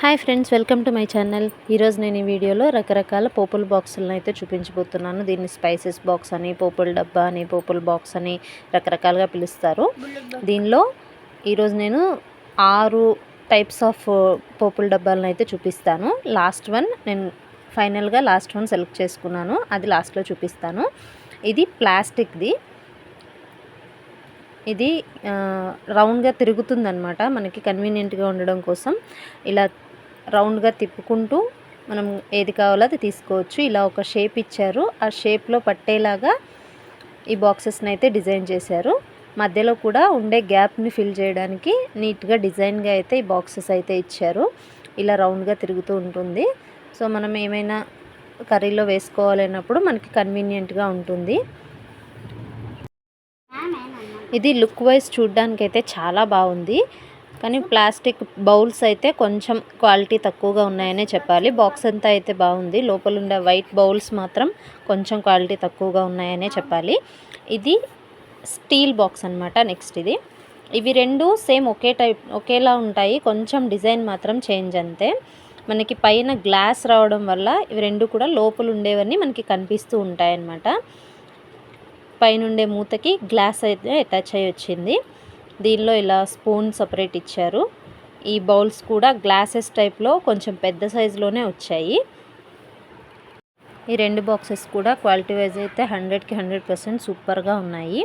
Hi friends welcome to my channel. ఈరోజు నేను ఈ వీడియోలో రకరకాల పోపుల బాక్సులను అయితే చూపించబోతున్నాను. దీన్ని స్పైసెస్ బాక్స్ అని పోపుల డబ్బా అని పోపుల బాక్స్ అని రకరకాలుగా పిలుస్తారు. దీనిలో ఈరోజు నేను ఆరు టైప్స్ ఆఫ్ పోపుల డబ్బాలను అయితే చూపిస్తాను. లాస్ట్ వన్ నేను ఫైనల్గా లాస్ట్ వన్ సెలెక్ట్ చేసుకున్నాను. అది లాస్ట్లో చూపిస్తాను. ఇది ప్లాస్టిక్ది. ఇది రౌండ్గా తిరుగుతుందనమాట మనకి కన్వీనియంట్గా ఉండడం కోసం. ఇలా రౌండ్గా తిప్పుకుంటూ మనం ఏది కావాలో అది తీసుకోవచ్చు. ఇలా ఒక షేప్ ఇచ్చారు. ఆ షేప్లో పట్టేలాగా ఈ బాక్సెస్ని అయితే డిజైన్ చేశారు. మధ్యలో కూడా ఉండే గ్యాప్ని ఫిల్ చేయడానికి నీట్గా డిజైన్గా అయితే ఈ బాక్సెస్ అయితే ఇచ్చారు. ఇలా రౌండ్గా తిరుగుతూ ఉంటుంది. సో మనం ఏమైనా కర్రీలో వేసుకోవాలన్నప్పుడు మనకి కన్వీనియంట్గా ఉంటుంది. ఇది లుక్ వైజ్ చూడ్డానికి అయితే చాలా బాగుంది. కానీ ప్లాస్టిక్ బౌల్స్ అయితే కొంచెం క్వాలిటీ తక్కువగా ఉన్నాయనే చెప్పాలి. బాక్స్ అంతా అయితే బాగుంది. లోపల ఉండే వైట్ బౌల్స్ మాత్రం కొంచెం క్వాలిటీ తక్కువగా ఉన్నాయనే చెప్పాలి. ఇది స్టీల్ బాక్స్ అనమాట నెక్స్ట్ ఇది. ఇవి రెండు సేమ్ ఒకే టైప్ ఒకేలా ఉంటాయి. కొంచెం డిజైన్ మాత్రం చేంజ్ అంతే. మనకి పైన గ్లాస్ రావడం వల్ల ఇవి రెండు కూడా లోపల ఉండేవన్నీ మనకి కనిపిస్తూ ఉంటాయి అన్నమాట పైనుండే మూతకి గ్లాస్ అయితే అటాచ్ అయ్యి వచ్చింది. దీనిలో ఇలా స్పూన్ సపరేట్ ఇచ్చారు. ఈ బౌల్స్ కూడా గ్లాసెస్ టైప్లో కొంచెం పెద్ద సైజులోనే వచ్చాయి. ఈ రెండు బాక్సెస్ కూడా క్వాలిటీ వైజ్ అయితే హండ్రెడ్కి హండ్రెడ్ పర్సెంట్ సూపర్గా ఉన్నాయి.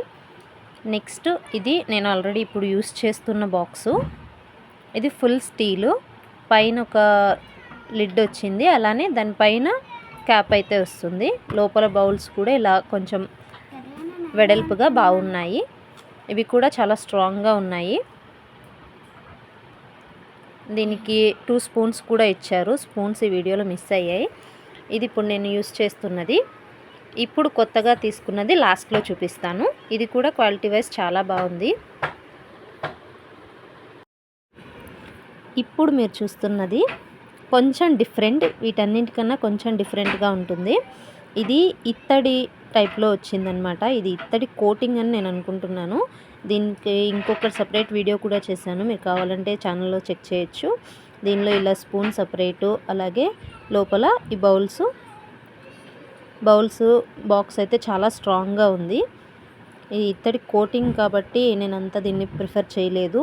నెక్స్ట్ ఇది నేను ఆల్రెడీ ఇప్పుడు యూస్ చేస్తున్న బాక్సు. ఇది ఫుల్ స్టీలు. పైన ఒక లిడ్ వచ్చింది. అలానే దానిపైన క్యాప్ అయితే వస్తుంది. లోపల బౌల్స్ కూడా ఇలా కొంచెం వెడల్పుగా బాగున్నాయి. ఇవి కూడా చాలా స్ట్రాంగ్గా ఉన్నాయి. దీనికి టూ స్పూన్స్ కూడా ఇచ్చారు. స్పూన్స్ ఈ వీడియోలో మిస్ అయ్యాయి. ఇది ఇప్పుడు నేను యూస్ చేస్తున్నది. ఇప్పుడు కొత్తగా తీసుకున్నది లాస్ట్లో చూపిస్తాను. ఇది కూడా క్వాలిటీ వైజ్ చాలా బాగుంది. ఇప్పుడు మీరు చూస్తున్నది కొంచెం డిఫరెంట్ వీటన్నింటికన్నా కొంచెం డిఫరెంట్గా ఉంటుంది. ఇది ఇత్తడి టైప్లో వచ్చిందనమాట ఇది ఇత్తడి కోటింగ్ అని నేను అనుకుంటున్నాను. దీనికి ఇంకొక సపరేట్ వీడియో కూడా చేశాను. మీరు కావాలంటే ఛానల్లో చెక్ చేయొచ్చు. దీనిలో ఇలా స్పూన్ సపరేటు అలాగే లోపల ఈ బౌల్స్. బౌల్స్ బాక్స్ అయితే చాలా స్ట్రాంగ్గా ఉంది. ఈ ఇత్తడి కోటింగ్ కాబట్టి నేను అంతా దీన్ని ప్రిఫర్ చేయలేదు.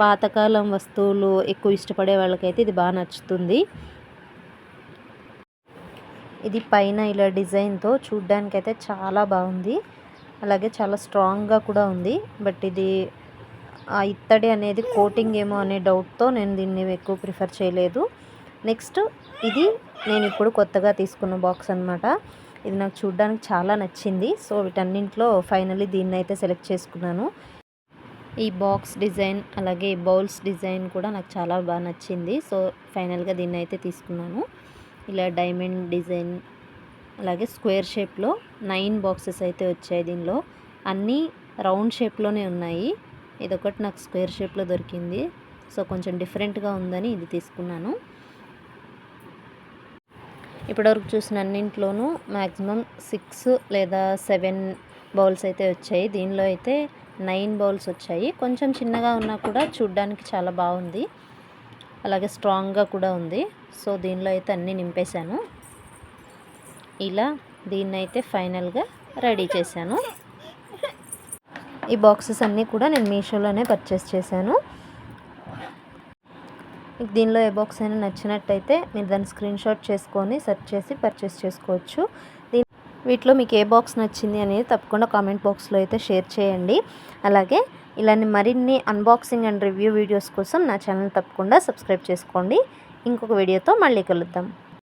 పాతకాలం వస్తువులు ఎక్కువ ఇష్టపడే వాళ్ళకైతే ఇది బాగా నచ్చుతుంది. ఇది పైన ఇలా డిజైన్తో చూడ్డానికైతే చాలా బాగుంది. అలాగే చాలా స్ట్రాంగ్గా కూడా ఉంది. బట్ ఇది ఆ ఇత్తడి అనేది కోటింగ్ ఏమో అనే డౌట్తో నేను దీన్ని ఎక్కువ ప్రిఫర్ చేయలేదు. నెక్స్ట్ ఇది నేను ఇప్పుడు కొత్తగా తీసుకున్న బాక్స్ అనమాట ఇది నాకు చూడ్డానికి చాలా నచ్చింది. సో వీటన్నింటిలో ఫైనలీ దీన్ని అయితే సెలెక్ట్ చేసుకున్నాను. ఈ బాక్స్ డిజైన్ అలాగే బౌల్స్ డిజైన్ కూడా నాకు చాలా బాగా నచ్చింది. సో ఫైనల్గా దీన్ని అయితే తీసుకున్నాను. ఇలా డైమండ్ డిజైన్ అలాగే స్క్వేర్ షేప్లో నైన్ బాక్సెస్ అయితే వచ్చాయి దీనిలో. అన్నీ రౌండ్ షేప్లోనే ఉన్నాయి. ఇదొకటి నాకు స్క్వేర్ షేప్లో దొరికింది. సో కొంచెం డిఫరెంట్గా ఉందని ఇది తీసుకున్నాను. ఇప్పటివరకు చూసిన అన్నింట్లోనూ మ్యాక్సిమం సిక్స్ లేదా సెవెన్ బౌల్స్ అయితే వచ్చాయి. దీనిలో అయితే నైన్ బౌల్స్ వచ్చాయి. కొంచెం చిన్నగా ఉన్నా కూడా చూడ్డానికి చాలా బాగుంది. అలాగే స్ట్రాంగ్గా కూడా ఉంది. సో దీనిలో అయితే అన్నీ నింపేశాను. ఇలా దీన్ని అయితే ఫైనల్గా రెడీ చేశాను. ఈ బాక్సెస్ అన్నీ కూడా నేను మీషోలోనే పర్చేస్ చేశాను. మీకు దీనిలో ఏ బాక్స్ అయినా నచ్చినట్టయితే మీరు దాన్ని స్క్రీన్ షాట్ చేసుకొని సెర్చ్ చేసి పర్చేస్ చేసుకోవచ్చు. వీటిలో మీకు ఏ బాక్స్ నచ్చింది అనేది తప్పకుండా కామెంట్ బాక్స్లో అయితే షేర్ చేయండి. అలాగే ఇలాంటి మరిన్ని అన్బాక్సింగ్ అండ్ రివ్యూ వీడియోస్ కోసం నా ఛానల్ తప్పకుండా సబ్స్క్రైబ్ చేసుకోండి. ఇంకొక వీడియోతో మళ్ళీ కలుద్దాం.